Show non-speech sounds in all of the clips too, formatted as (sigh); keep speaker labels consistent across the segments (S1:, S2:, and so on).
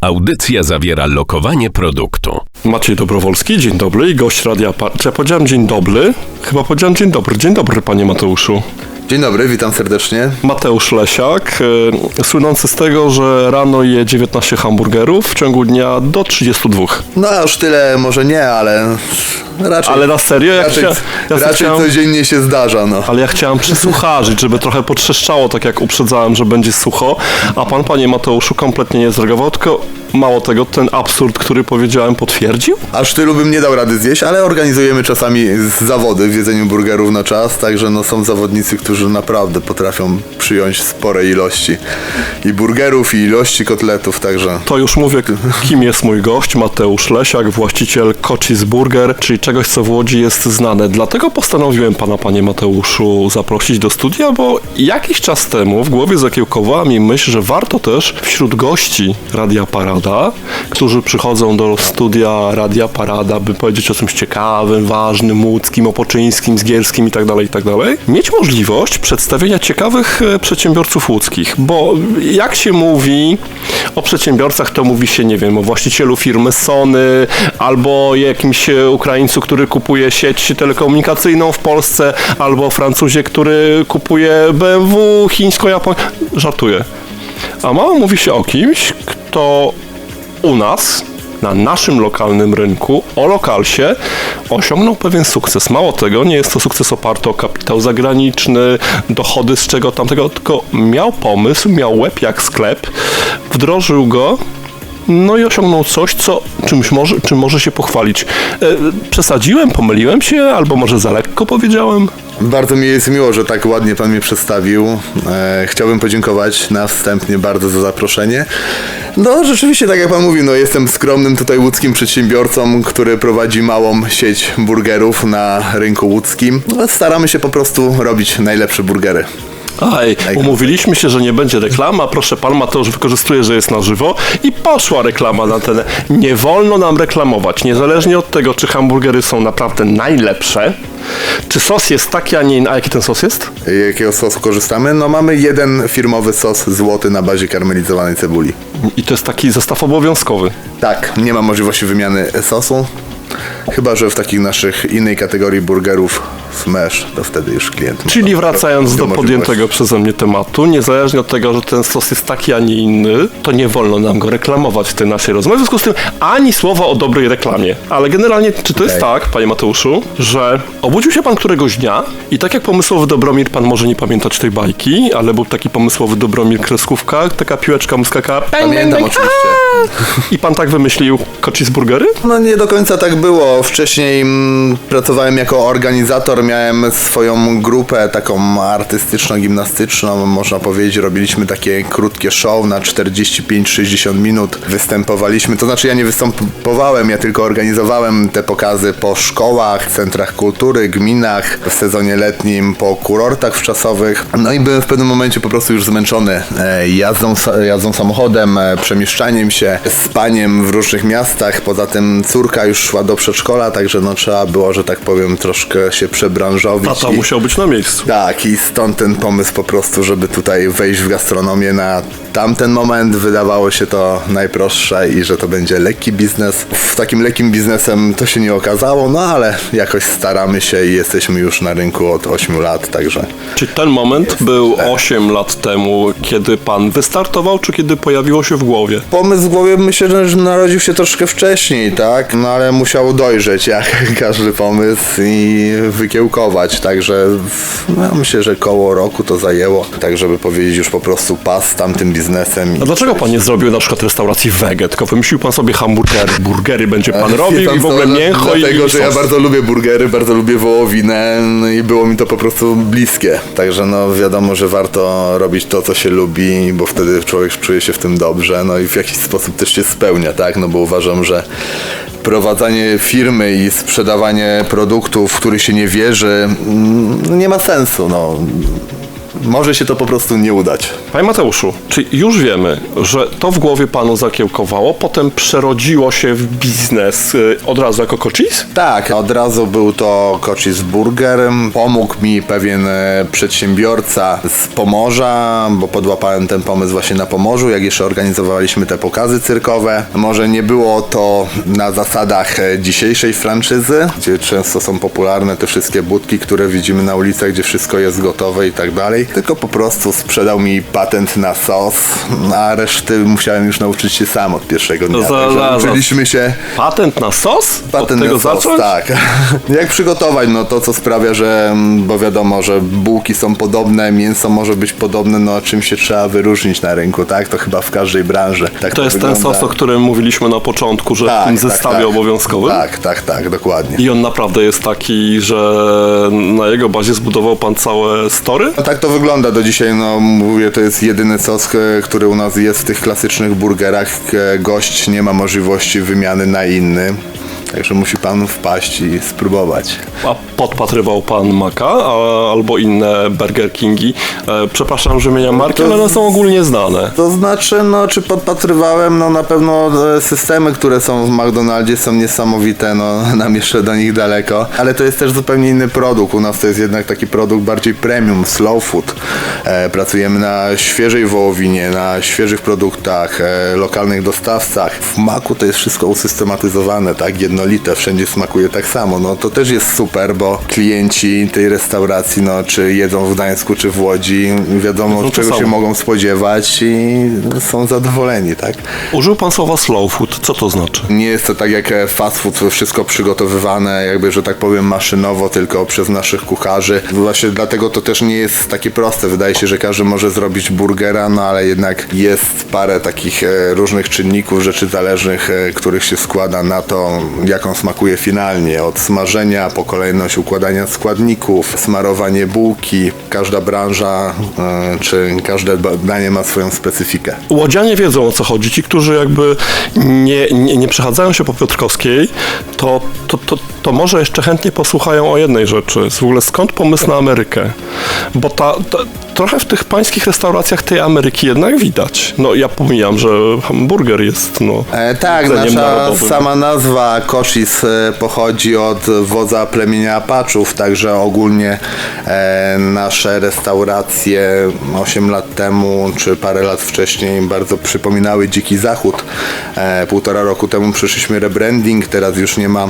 S1: Audycja zawiera lokowanie produktu.
S2: Maciej Dobrowolski, dzień dobry i gość Radia Par... Czy ja powiedziałem dzień dobry? Chyba powiedziałem dzień dobry. Dzień dobry, panie Mateuszu.
S3: Dzień dobry, witam serdecznie.
S2: Mateusz Lesiak, y, słynący z tego, że rano je 19 hamburgerów, w ciągu dnia do 32.
S3: No aż tyle może nie, ale raczej,
S2: Ale na serio? Ja
S3: raczej,
S2: chcia... ja
S3: raczej
S2: chciałem...
S3: codziennie się zdarza, no.
S2: Ale ja chciałem przysłucharzyć, żeby trochę potrzeszczało, tak jak uprzedzałem, że będzie sucho, a pan, panie Mateuszu, kompletnie nie zreagował, tylko mało tego, ten absurd, który powiedziałem, potwierdził?
S3: Aż tylu bym nie dał rady zjeść, ale organizujemy czasami zawody w jedzeniu burgerów na czas, także no są zawodnicy, którzy naprawdę potrafią przyjąć spore ilości i burgerów, i ilości kotletów, także...
S2: To już mówię, kim jest mój gość, Mateusz Lesiak, właściciel Kocis Burger, czyli czegoś, co w Łodzi jest znane. Dlatego postanowiłem pana, panie Mateuszu, zaprosić do studia, bo jakiś czas temu w głowie zakiełkowała mi myśl, że warto też wśród gości Radia Parada, którzy przychodzą do studia Radia Parada, by powiedzieć o czymś ciekawym, ważnym, łódzkim, opoczyńskim, zgierskim itd., itd., mieć możliwość przedstawienia ciekawych e, przedsiębiorców łódzkich, bo jak się mówi o przedsiębiorcach, to mówi się, nie wiem, o właścicielu firmy Sony albo jakimś e, Ukraińcu, który kupuje sieć telekomunikacyjną w Polsce, albo Francuzie, który kupuje BMW, chińsko-japońską. Żartuję. A mało mówi się o kimś, kto u nas, na naszym lokalnym rynku, o lokalsie, osiągnął pewien sukces. Mało tego, nie jest to sukces oparty o kapitał zagraniczny, dochody z czego tamtego, tylko miał pomysł, miał łeb jak sklep, wdrożył go, no i osiągnął coś, co czymś może, czym może się pochwalić. E, przesadziłem, pomyliłem się, albo może za lekko powiedziałem?
S3: Bardzo mi jest miło, że tak ładnie Pan mnie przedstawił. E, chciałbym podziękować na wstępnie bardzo za zaproszenie. No rzeczywiście, tak jak Pan mówi, no jestem skromnym tutaj łódzkim przedsiębiorcą, który prowadzi małą sieć burgerów na rynku łódzkim. No, staramy się po prostu robić najlepsze burgery.
S2: Aj, umówiliśmy się, że nie będzie reklama. Proszę pan, Mateusz wykorzystuje, że jest na żywo i poszła reklama na ten. Nie wolno nam reklamować, niezależnie od tego, czy hamburgery są naprawdę najlepsze, czy sos jest taki, a nie inny. A jaki ten sos jest?
S3: Jakiego sosu korzystamy? No mamy jeden firmowy sos złoty na bazie karmelizowanej cebuli.
S2: I to jest taki zestaw obowiązkowy.
S3: Tak, nie ma możliwości wymiany sosu. Chyba, że w takich naszych innej kategorii burgerów smash, to wtedy już klient ma
S2: Czyli wracając do podjętego przeze mnie tematu, niezależnie od tego, że ten sos jest taki, a nie inny, to nie wolno nam go reklamować w tej naszej rozmowie. W związku z tym ani słowa o dobrej reklamie. Ale generalnie, czy to jest tak, panie Mateuszu, że obudził się pan któregoś dnia i tak jak pomysłowy Dobromir, pan może nie pamiętać tej bajki, ale był taki pomysłowy Dobromir kreskówka, taka piłeczka mu pęk,
S3: Pamiętam oczywiście. (laughs)
S2: I pan tak wymyślił kocisburgery?
S3: No nie do końca tak było. Wcześniej mm, pracowałem jako organizator, miałem swoją grupę taką artystyczno-gimnastyczną, można powiedzieć. Robiliśmy takie krótkie show na 45-60 minut. Występowaliśmy, to znaczy ja nie występowałem, ja tylko organizowałem te pokazy po szkołach, centrach kultury, gminach, w sezonie letnim po kurortach wczasowych. No i byłem w pewnym momencie po prostu już zmęczony e, jazdą, jazdą samochodem, e, przemieszczaniem się, spaniem w różnych miastach. Poza tym córka już szła do przedszkola, także no trzeba było, że tak powiem, troszkę się przebranżowić.
S2: Tata
S3: i-
S2: musiał być na miejscu.
S3: tak, i stąd ten pomysł po prostu, żeby tutaj wejść w gastronomię na tamten moment. Wydawało się to najprostsze i że to będzie lekki biznes. W takim lekkim biznesem to się nie okazało, no ale jakoś staramy się i jesteśmy już na rynku od 8 lat, także
S2: Czy ten moment był 8 lat temu, kiedy pan wystartował, czy kiedy pojawiło się w głowie?
S3: pomysł w głowie myślę, że narodził się troszkę wcześniej, tak? No ale musiał dojrzeć jak (laughs) każdy pomysł i wykiełkować, także no, myślę, że koło roku to zajęło, tak żeby powiedzieć już po prostu pas tamtym biznesem.
S2: A dlaczego pan nie zrobił na przykład restauracji wege, tylko wymyślił pan sobie hamburgery, burgery będzie pan robił i w ogóle
S3: co,
S2: mięcho i
S3: Dlatego, że ja bardzo lubię burgery, bardzo lubię wołowinę no i było mi to po prostu bliskie. Także no wiadomo, że warto robić to, co się lubi, bo wtedy człowiek czuje się w tym dobrze, no i w jakiś sposób też się spełnia, tak? No bo uważam, że prowadzenie firmy i sprzedawanie produktów, w których się nie wierzy, mm, nie ma sensu, no. Może się to po prostu nie udać.
S2: Panie Mateuszu, czy już wiemy, że to w głowie panu zakiełkowało, potem przerodziło się w biznes y, od razu jako kocis?
S3: Tak, od razu był to Kocis Burger. Pomógł mi pewien e, przedsiębiorca z Pomorza, bo podłapałem ten pomysł właśnie na Pomorzu, jak jeszcze organizowaliśmy te pokazy cyrkowe. Może nie było to na zasadach e, dzisiejszej franczyzy, gdzie często są popularne te wszystkie budki, które widzimy na ulicach, gdzie wszystko jest gotowe i tak dalej, tylko po prostu sprzedał mi patent na sos, a reszty musiałem już nauczyć się sam od pierwszego dnia.
S2: za- za-
S3: uczyliśmy się
S2: Patent na sos?
S3: Patent
S2: od tego
S3: na sos,
S2: zacząć?
S3: tak. (laughs) Jak przygotować, no to co sprawia, że, mm, bo wiadomo, że bułki są podobne, mięso może być podobne, no a czym się trzeba wyróżnić na rynku, tak? To chyba w każdej branży. Tak
S2: To jest
S3: wygląda.
S2: ten sos, o którym mówiliśmy na początku, że w tym zestawie obowiązkowym.
S3: Tak, tak, tak, dokładnie.
S2: I on naprawdę jest taki, że na jego bazie zbudował pan całe story?
S3: No tak to wygląda do dzisiaj, no mówię, to jest jedyny sos, e, który u nas jest w tych klasycznych burgerach. E, Gość nie ma możliwości wymiany na inny. Także musi pan wpaść i spróbować.
S2: A podpatrywał pan Maka a, albo inne Burger Kingi. E, przepraszam, że wymieniam marki, ale one są ogólnie znane.
S3: To znaczy, no, czy podpatrywałem, no na pewno e, systemy, które są w McDonaldzie są niesamowite, no (laughs) nam jeszcze do nich daleko, ale to jest też zupełnie inny produkt. U nas to jest jednak taki produkt bardziej premium, slow food. E, pracujemy na świeżej wołowinie, na świeżych produktach, e, lokalnych dostawcach. W Maku to jest wszystko usystematyzowane, tak, jednolite, wszędzie smakuje tak samo. No to też jest super, bo klienci tej restauracji, no czy jedzą w Gdańsku, czy w Łodzi, wiadomo,
S2: No
S3: czego się mogą spodziewać i są zadowoleni, tak?
S2: Użył pan słowa slow food. Co to znaczy?
S3: Nie jest to tak jak e, fast food, wszystko przygotowywane, jakby, że tak powiem, maszynowo, tylko przez naszych kucharzy. Właśnie dlatego to też nie jest takie proste. Wydaje się, że każdy może zrobić burgera, no ale jednak jest parę takich e, różnych czynników, rzeczy zależnych, e, których się składa na to, jak on smakuje finalnie. Od smażenia po kolejność układania składników, smarowanie bułki. Każda branża e, czy każde danie ma swoją specyfikę.
S2: Łodzianie wiedzą o co chodzi. Ci, którzy jakby nie, nie, nie przechadzają się po Piotrkowskiej, to, to, to, to może jeszcze chętnie posłuchają o jednej rzeczy. W ogóle skąd pomysł na Amerykę? Bo ta, ta, trochę w tych pańskich restauracjach tej Ameryki jednak widać. No ja pomijam, że hamburger jest no,
S3: E, tak, nasza
S2: narodowym.
S3: sama nazwa Koszis e, pochodzi od wodza plemienia Apaczów, także ogólnie e, nasze restauracje 8 lat temu czy parę lat wcześniej bardzo przypominały Dziki Zachód. E, półtora roku temu przyszliśmy rebranding, teraz już nie ma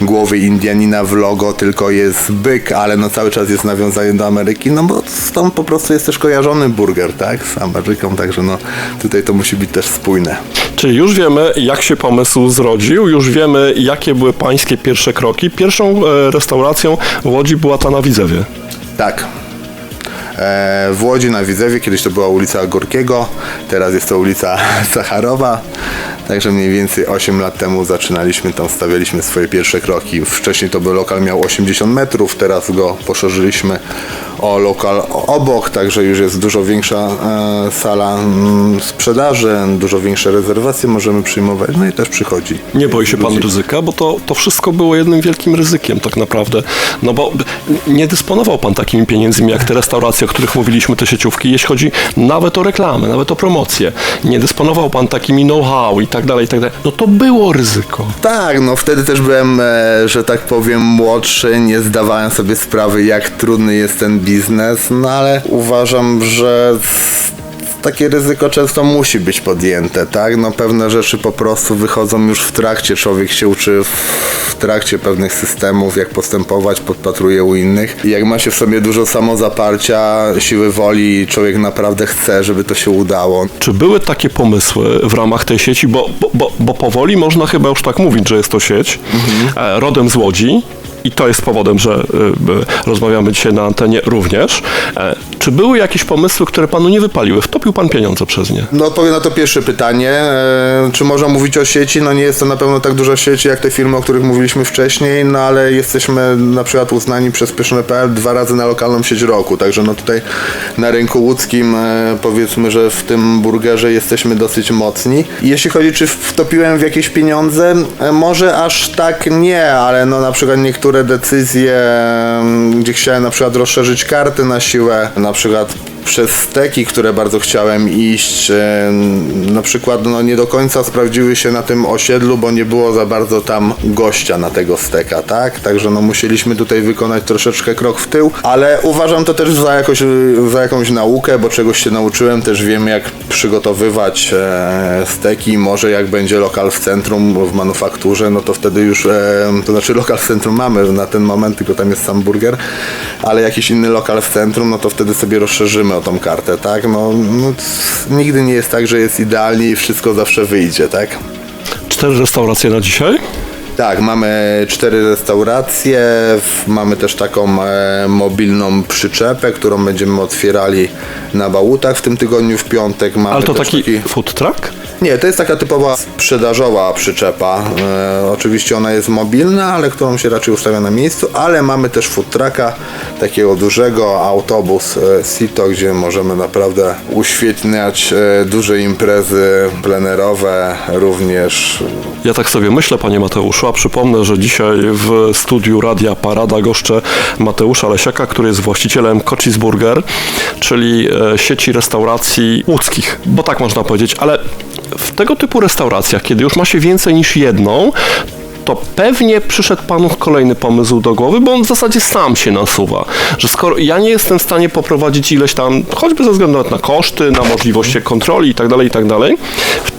S3: głowy Indianina w logo, tylko jest byk, ale no cały czas jest nawiązanie do Ameryki, no bo stąd po prostu jest też kojarzony burger, tak, z Ameryką, także no tutaj to musi być też spójne.
S2: Czyli już wiemy, jak się pomysł zrodził, już wiemy, jakie były pańskie pierwsze kroki. Pierwszą e, restauracją w Łodzi była ta na Widzewie.
S3: Tak. E, W Łodzi na Widzewie, kiedyś to była ulica Gorkiego, teraz jest to ulica (laughs) Sacharowa. Także mniej więcej 8 lat temu zaczynaliśmy tam, stawialiśmy swoje pierwsze kroki. Wcześniej to był lokal miał 80 metrów, teraz go poszerzyliśmy o lokal obok, także już jest dużo większa e, sala mm, sprzedaży, dużo większe rezerwacje możemy przyjmować, no i też przychodzi.
S2: Nie boi się pan
S3: ludzi.
S2: ryzyka, bo to, to wszystko było jednym wielkim ryzykiem tak naprawdę. No bo nie dysponował pan takimi pieniędzmi jak te restauracje, których mówiliśmy, te sieciówki, jeśli chodzi nawet o reklamę, nawet o promocję. Nie dysponował pan takimi know-how i tak dalej, i tak dalej. No to było ryzyko.
S3: Tak, no wtedy też byłem, e, że tak powiem, młodszy, nie zdawałem sobie sprawy, jak trudny jest ten biznes, no ale uważam, że takie ryzyko często musi być podjęte, tak? No pewne rzeczy po prostu wychodzą już w trakcie, człowiek się uczy w trakcie pewnych systemów, jak postępować, podpatruje u innych. I jak ma się w sobie dużo samozaparcia, siły woli, człowiek naprawdę chce, żeby to się udało.
S2: Czy były takie pomysły w ramach tej sieci, bo, bo, bo, powoli można chyba już tak mówić, że jest to sieć, e, rodem z Łodzi, i to jest powodem, że y, rozmawiamy dzisiaj na antenie również. Czy były jakieś pomysły, które panu nie wypaliły? Wtopił pan pieniądze przez nie?
S3: No odpowiem na to pierwsze pytanie. E, czy można mówić o sieci? No nie jest to na pewno tak duża sieć jak te firmy, o których mówiliśmy wcześniej, no ale jesteśmy na przykład uznani przez Pyszne.pl dwa razy na lokalną sieć roku, także no tutaj na rynku łódzkim e, powiedzmy, że w tym burgerze jesteśmy dosyć mocni. Jeśli chodzi, czy wtopiłem w jakieś pieniądze, e, może aż tak nie, ale no na przykład niektóre decyzje, gdzie chciałem na przykład rozszerzyć karty na siłę, na przykład przez steki, które bardzo chciałem iść, e, na przykład no, nie do końca sprawdziły się na tym osiedlu, bo nie było za bardzo tam gościa na tego steka, tak? Także no, musieliśmy tutaj wykonać troszeczkę krok w tył, ale uważam to też za, jakoś, za jakąś naukę, bo czegoś się nauczyłem, też wiem jak przygotowywać e, steki, może jak będzie lokal w centrum, w manufakturze, no to wtedy już, e, to znaczy lokal w centrum mamy na ten moment, tylko tam jest sam burger, ale jakiś inny lokal w centrum, no to wtedy sobie rozszerzymy o tą kartę, tak? No, no nigdy nie jest tak, że jest idealnie i wszystko zawsze wyjdzie, tak?
S2: Cztery restauracje na dzisiaj.
S3: Tak, mamy cztery restauracje, mamy też taką e, mobilną przyczepę, którą będziemy otwierali na Bałutach w tym tygodniu w piątek. Mamy
S2: Ale to
S3: też
S2: taki food truck?
S3: Nie, to jest taka typowa sprzedażowa przyczepa. E, oczywiście ona jest mobilna, ale którą się raczej ustawia na miejscu, ale mamy też food trucka, takiego dużego, autobus e, Sito, gdzie możemy naprawdę uświetniać e, duże imprezy plenerowe, również
S2: Ja tak sobie myślę, panie Mateuszu, a przypomnę, że dzisiaj w studiu Radia Parada goszczę Mateusza Lesiaka, który jest właścicielem Cochise Burger, czyli e, sieci restauracji łódzkich, bo tak można powiedzieć, ale w tego typu restauracjach, kiedy już ma się więcej niż jedną, to pewnie przyszedł panu kolejny pomysł do głowy, bo on w zasadzie sam się nasuwa, że skoro ja nie jestem w stanie poprowadzić ileś tam, choćby ze względu na koszty, na możliwości kontroli itd., itd.,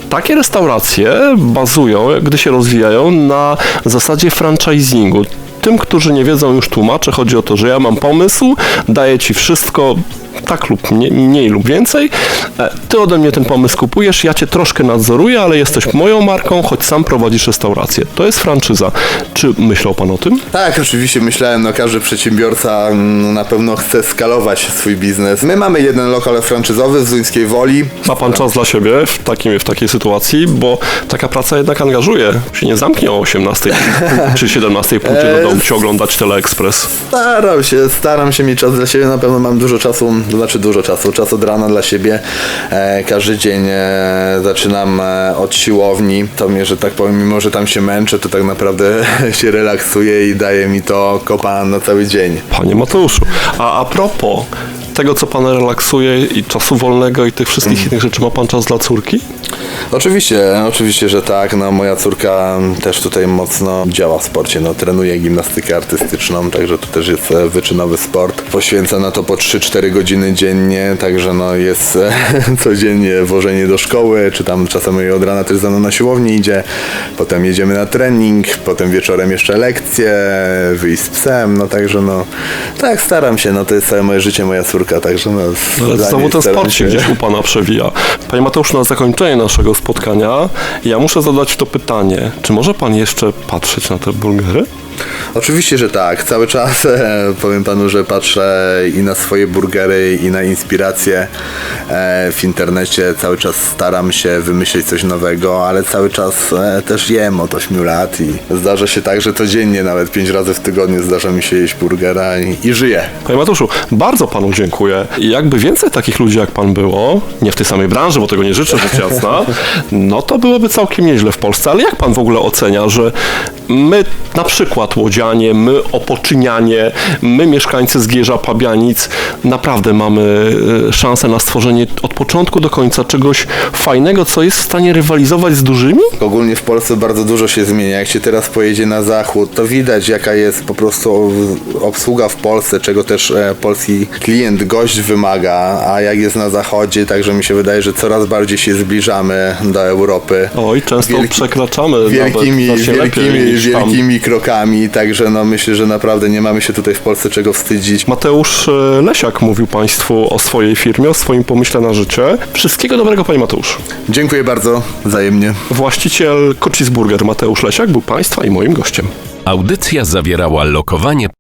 S2: takie restauracje bazują, gdy się rozwijają, na zasadzie franchisingu. Tym, którzy nie wiedzą, już tłumaczę. Chodzi o to, że ja mam pomysł, daję ci wszystko, tak lub mniej, mniej lub więcej. E, Ty ode mnie ten pomysł kupujesz, ja cię troszkę nadzoruję, ale jesteś moją marką, choć sam prowadzisz restaurację. To jest franczyza. Czy myślał pan o tym?
S3: Tak, oczywiście myślałem, no każdy przedsiębiorca mm, na pewno chce skalować swój biznes. My mamy jeden lokal franczyzowy w Zuńskiej Woli.
S2: Ma pan czas dla siebie w, takim, w takiej sytuacji, bo taka praca jednak angażuje. Się nie zamknie o 18 (laughs) czy 17 pójdzie do domu się oglądać Teleekspres.
S3: Staram się, staram się mieć czas dla siebie, na pewno mam dużo czasu, to znaczy dużo czasu, czas od rana dla siebie. E, każdy dzień e, zaczynam e, od siłowni, to mnie, że tak powiem, mimo że tam się męczę, to tak naprawdę (laughs) się relaksuję i daje mi to kopa na cały dzień.
S2: Panie Mateuszu, a a propos tego, co pan relaksuje i czasu wolnego i tych wszystkich innych rzeczy, ma pan czas dla córki?
S3: Oczywiście, oczywiście, że tak. No, moja córka też tutaj mocno działa w sporcie. No, trenuje gimnastykę artystyczną, także to też jest e, wyczynowy sport. Poświęca na to po 3-4 godziny dziennie, także no, jest e, (laughs) codziennie wożenie do szkoły, czy tam czasem jej od rana też za mną na siłowni idzie. Potem jedziemy na trening, potem wieczorem jeszcze lekcje, wyjść z psem, no także no, tak staram się, no to jest całe moje życie, moja córka, także no.
S2: Ale
S3: dla
S2: znowu ten sport się gdzieś u pana przewija. Panie Mateuszu, na zakończenie naszego spotkania ja muszę zadać to pytanie. Czy może pan jeszcze patrzeć na te burgery?
S3: Oczywiście, że tak. Cały czas e, powiem panu, że patrzę i na swoje burgery, i na inspiracje e, w internecie. Cały czas staram się wymyślić coś nowego, ale cały czas e, też jem od 8 lat i zdarza się tak, że codziennie, nawet 5 razy w tygodniu zdarza mi się jeść burgera i, i żyję.
S2: Panie Mateuszu, bardzo panu dziękuję. Jakby więcej takich ludzi jak pan było, nie w tej samej branży, bo tego nie życzę, rzecz jasna, no to byłoby całkiem nieźle w Polsce. Ale jak pan w ogóle ocenia, że my, na przykład Łodzianie, my Opoczynianie, my mieszkańcy Zgierza, Pabianic, naprawdę mamy e, szansę na stworzenie od początku do końca czegoś fajnego, co jest w stanie rywalizować z dużymi?
S3: Ogólnie w Polsce bardzo dużo się zmienia. Jak się teraz pojedzie na zachód, to widać jaka jest po prostu obsługa w Polsce, czego też e, polski klient, gość wymaga, a jak jest na zachodzie, także mi się wydaje, że coraz bardziej się zbliżamy do Europy.
S2: Oj, często
S3: Wielki-
S2: przekraczamy
S3: Wielkimi,
S2: nawet
S3: wielkimi. Wielkimi krokami, także no myślę, że naprawdę nie mamy się tutaj w Polsce czego wstydzić.
S2: Mateusz e, Lesiak mówił Państwu o swojej firmie, o swoim pomyśle na życie. Wszystkiego dobrego, Panie Mateusz.
S3: Dziękuję bardzo, wzajemnie.
S2: Właściciel Cochise Burger Mateusz Lesiak był Państwa i moim gościem.
S1: Audycja zawierała lokowanie